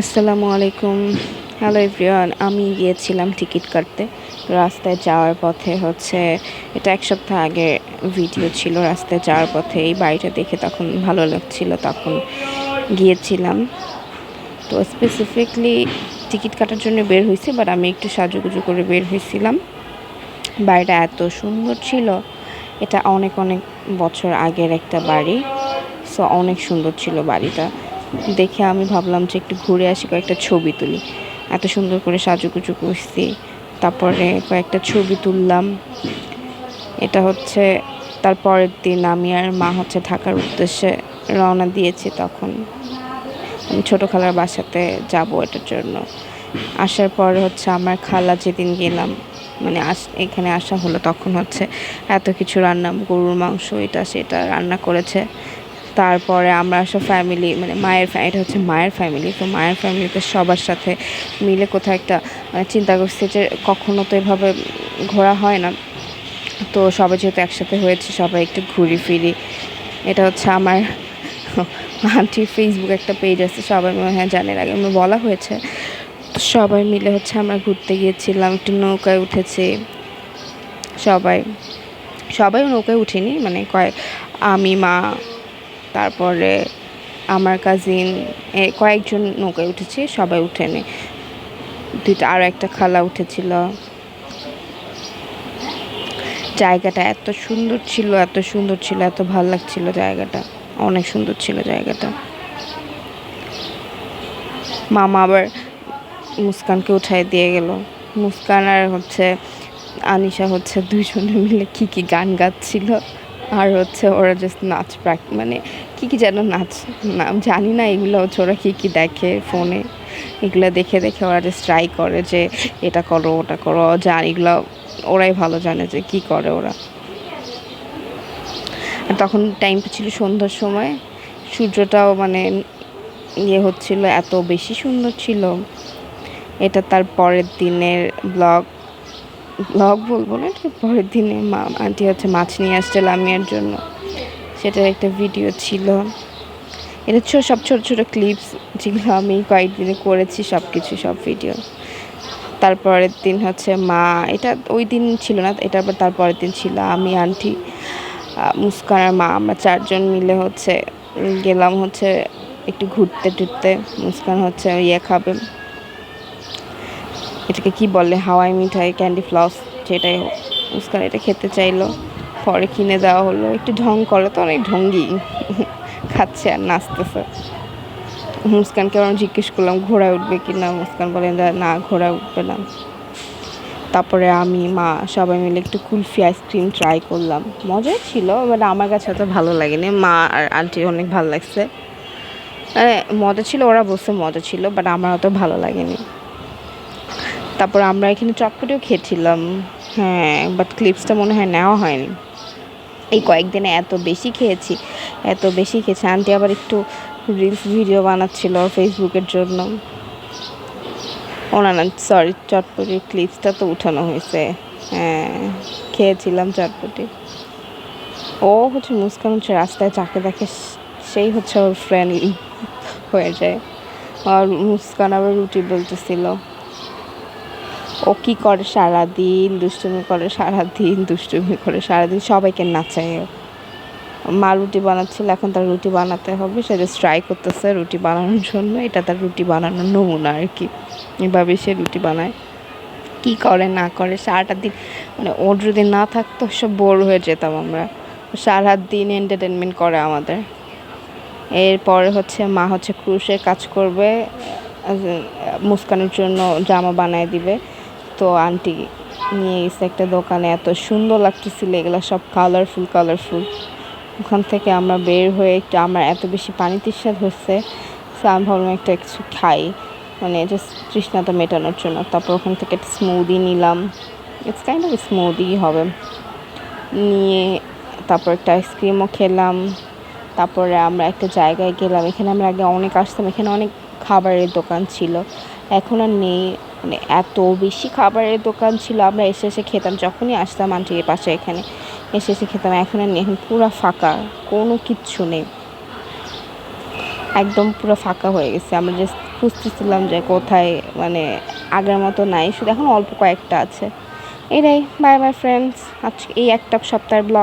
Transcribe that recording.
আসসালামু আলাইকুম। Hello everyone আমি গিয়েছিলাম টিকিট কাটতে। রাস্তায় যাওয়ার পথে হচ্ছে, এটা এক সপ্তাহ আগে ভিডিও ছিল, রাস্তায় যাওয়ার পথে এই বাড়িটা দেখে তখন ভালো লাগছিল, তখন গিয়েছিলাম। তো স্পেসিফিকলি টিকিট কাটার জন্য বের হয়েছি বাট আমি একটু সাজুগুজু করে বের হয়েছিলাম। বাড়িটা এত সুন্দর ছিল, এটা অনেক অনেক বছর আগের একটা বাড়ি সো অনেক সুন্দর ছিল বাড়িটা। দেখে আমি ভাবলাম যে একটু ঘুরে আসি, কয়েকটা ছবি তুলি। এত সুন্দর করে সাজুগুজু করছি। তারপরে কয়েকটা ছবি তুললাম। এটা হচ্ছে তার পরের দিন আমি আর মা হচ্ছে ঢাকার উদ্দেশ্যে রওনা দিয়েছি তখন। আমি ছোটো খালার বাসাতে যাব এটার জন্য। আসার পরে হচ্ছে আমার খালা যেদিন গেলাম মানে আস, এখানে আসা হলো তখন হচ্ছে এত কিছু রান্না, গরুর মাংস, এটা সেটা রান্না করেছে। তারপরে আমরা সব ফ্যামিলি মানে মায়ের এটা হচ্ছে মায়ের ফ্যামিলি তো মায়ের ফ্যামিলিতে সবার সাথে মিলে কোথাও একটা মানে চিন্তা করছি যে কখনো তো এভাবে ঘোরা হয় না। তো সবাই যেহেতু একসাথে হয়েছে, সবাই একটু ঘুরি ফিরি। এটা হচ্ছে আমার আন্টির ফেসবুক একটা পেজ আছে, সবাই মনে হয় জানে আগে আমার বলা হয়েছে। তো সবাই মিলে হচ্ছে আমরা ঘুরতে গিয়েছিলাম, একটু নৌকায় উঠেছি। সবাই সবাই নৌকায় উঠিনি মানে কয়েক আমি, মা তারপরে আমার কাজিন কয়েকজন নৌকায় উঠেছি, সবাই উঠেনি দুইটা আরও একটা খালা উঠেছিল। জায়গাটা এত সুন্দর ছিল, এত সুন্দর ছিল, এত ভালো লাগছিল জায়গাটা। অনেক সুন্দর ছিল জায়গাটা। মামা আবার মুস্কানকে উঠাই দিয়ে গেল। মুস্কান আর হচ্ছে আনিশা হচ্ছে দুইজনে মিলে কী কী গান গাচ্ছিল। আর হচ্ছে ওরা জাস্ট নাচ প্র্যাক মানে কী কী যেন নাচ, না, জানি না এগুলো হচ্ছে ওরা কী কী দেখে ফোনে এগুলো দেখে দেখে ওরা জাস্ট ট্রাই করে যে এটা করো, ওটা করো, জান এগুলো ওরাই ভালো জানে যে কী করে ওরা। আর তখন টাইমটা ছিল সন্ধ্যার সময়, সূর্যটাও মানে ইয়ে হচ্ছিল, এত বেশি সুন্দর ছিল। এটা তার পরের দিনের ব্লগ ব্লগ বলব না, ঠিক পরের দিনে মা, আন্টি হচ্ছে মাছ নিয়ে আসছে লামিয়ার জন্য। সেটার একটা ভিডিও ছিল। এটা ছোট সব ছোটো ছোটো ক্লিপস যেগুলো আমি কয়েকদিনে করেছি সব কিছু সব ভিডিও তারপরের দিন হচ্ছে মা, এটা ওই দিন ছিল না, এটা আবার তারপরের দিন ছিল। আমি, আন্টি মুস্কান আর মা, আমরা চারজন মিলে হচ্ছে, গেলাম হচ্ছে একটু ঘুরতে টুরতে। মুস্কান হচ্ছে ইয়ে খাবে। এটাকে কি বলে হাওয়াই মিঠাই ক্যান্ডি ফ্লস যেটাই হোক মুস্কান এটা খেতে চাইলো। পরে কিনে দেওয়া হলো। একটু ঢং করে তো, অনেক ঢঙ্গি। খাচ্ছে আর নাচতেছে। মুস্কানকে আমি জিজ্ঞেস করলাম, ঘোড়ায় উঠবে কি না? মুস্কান বলেন না ঘোড়ায় উঠবে না। তারপরে আমি, মা, সবাই মিলে একটু কুলফি আইসক্রিম ট্রাই করলাম। মজাই ছিল বাট আমার কাছে অত ভালো লাগেনি। মা আর আন্টির অনেক ভালো লাগছে। মানে মজা ছিল, ওরা বসে মজা ছিল বাট আমার অত ভালো লাগেনি। তারপর আমরা এখানে চটপটিও খেয়েছিলাম। হ্যাঁ বাট ক্লিপসটা মনে হয় নেওয়া হয়নি। এই কয়েকদিনে এত বেশি খেয়েছি, এত বেশি খেয়েছি। আন্টি আবার একটু রিলস ভিডিও বানাচ্ছিল ফেসবুকের জন্য। ও না না সরি চটপটির ক্লিপসটা তো উঠানো হয়েছে। হ্যাঁ খেয়েছিলাম চটপটি। ও হচ্ছে মুস্কান হচ্ছে রাস্তায় চাকে দেখে সেই হচ্ছে ওর ফ্রেন্ড হয়ে যায়। আর মুস্কান আবার রুটি বলতেছিল। ও কী করে সারাদিন, দুষ্টুমি করে সারাদিন, দুষ্টুমি করে সারাদিন, সবাইকে নাচায়। মা রুটি বানাচ্ছিল, এখন তার রুটি বানাতে হবে। সে জাস্ট ট্রাই করতেছে রুটি বানানোর জন্য। এটা তার রুটি বানানোর নমুনা আর কি। এভাবে সে রুটি বানায়। কি করে, না করে সারাটা দিন মানে ওর যদি না থাকতো সব বোর হয়ে যেতাম আমরা। সারা দিন এন্টারটেনমেন্ট করে আমাদের। এরপরে হচ্ছে মা হচ্ছে ক্রুশের কাজ করবে মুস্কানের জন্য জামা বানায় দিবে। তো আন্টি নিয়ে গেছে একটা দোকানে এত সুন্দর লাগতেছিল, এগুলো সব কালারফুল কালারফুল ওখান থেকে আমরা বের হয়ে একটু আমার এত বেশি পানি তৃষ্ণা সো আমি ভাবলাম একটা কিছু খাই। মানে জাস্ট তৃষ্ণাটা মেটানোর জন্য। তারপর ওখান থেকে একটা স্মুদি নিলাম। ইটস কাইন্ড অফ স্মুদি হবে। নিয়ে তারপর একটা আইসক্রিমও খেলাম। তারপরে আমরা একটা জায়গায় গেলাম। এখানে আমরা আগে অনেক আসতাম। এখানে অনেক খাবারের দোকান ছিল। এখন আর নেই। মানে এত বেশি খাবারের দোকান ছিল, আমরা এসে এসে খেতাম, যখনই আসতাম আন্টির পাশে এখানে, এসে এসে খেতাম। এখন আর নেই, এখন পুরো ফাঁকা, কোনো কিচ্ছু নেই। একদম পুরো ফাঁকা হয়ে গেছে। আমরা জাস্ট খুঁজতেছিলাম যে কোথায় মানে আগের মতো নাই, শুধু এখন অল্প কয়েকটা আছে। এটাই বাই বাই ফ্রেন্ডস আজকে এই একটা সপ্তাহের ব্লগ